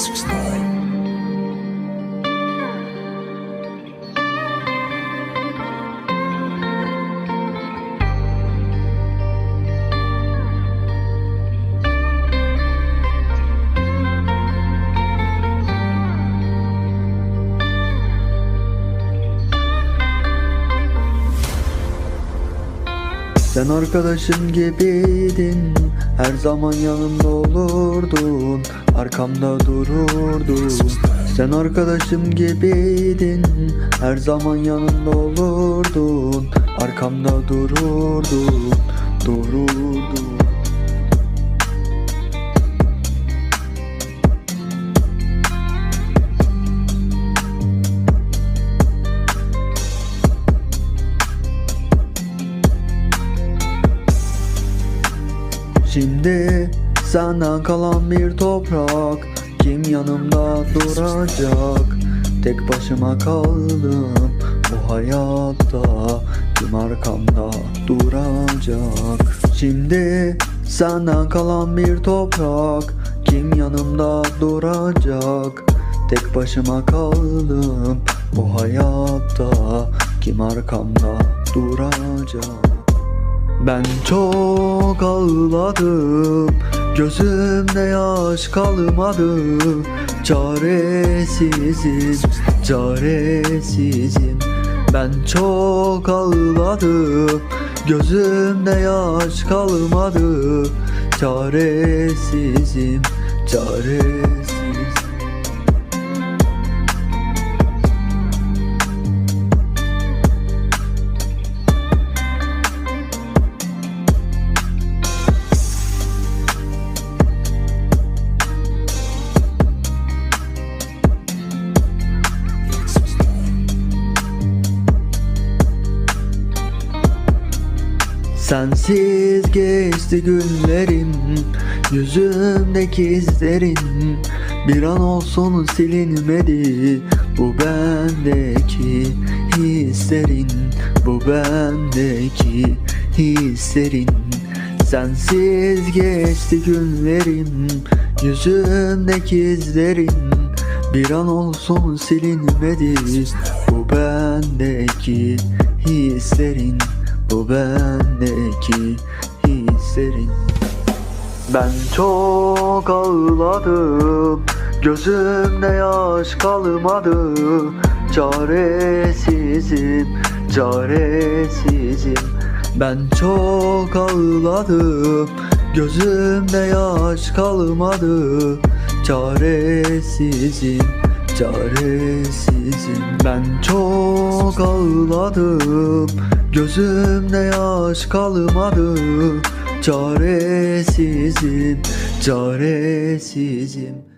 susmalı. Sen arkadaşım gibiydin her zaman yanımda olurdun Arkamda dururdun. Sen arkadaşım gibiydin Her zaman yanımda olurdun Arkamda dururdun. Dururdun Şimdi senden kalan bir toprak Kim yanımda duracak? Tek başıma kaldım bu hayatta Kim arkamda duracak? Şimdi senden kalan bir toprak Kim yanımda duracak? Tek başıma kaldım bu hayatta Kim arkamda duracak? Ben çok ağladım. Gözümde yaş kalmadı. Çaresizim, çaresizim. Ben çok ağladım. Gözümde yaş kalmadı. Çaresizim, çaresizim Sensiz geçti günlerim Yüzümdeki izlerin. Bir an olsun silinmedi Bu bendeki hislerin. Bu bendeki hislerin. Sensiz geçti günlerim Yüzümdeki izlerin. Bir an olsun silinmedi Bu bendeki hislerin bu bendeki hislerin. Ben çok ağladım Gözümde yaş kalmadı. Çaresizim, çaresizim. Ben çok ağladım Gözümde yaş kalmadı. Çaresizim, çaresizim. Ben çok ağladım Gözümde yaş kalmadı. Çaresizim, çaresizim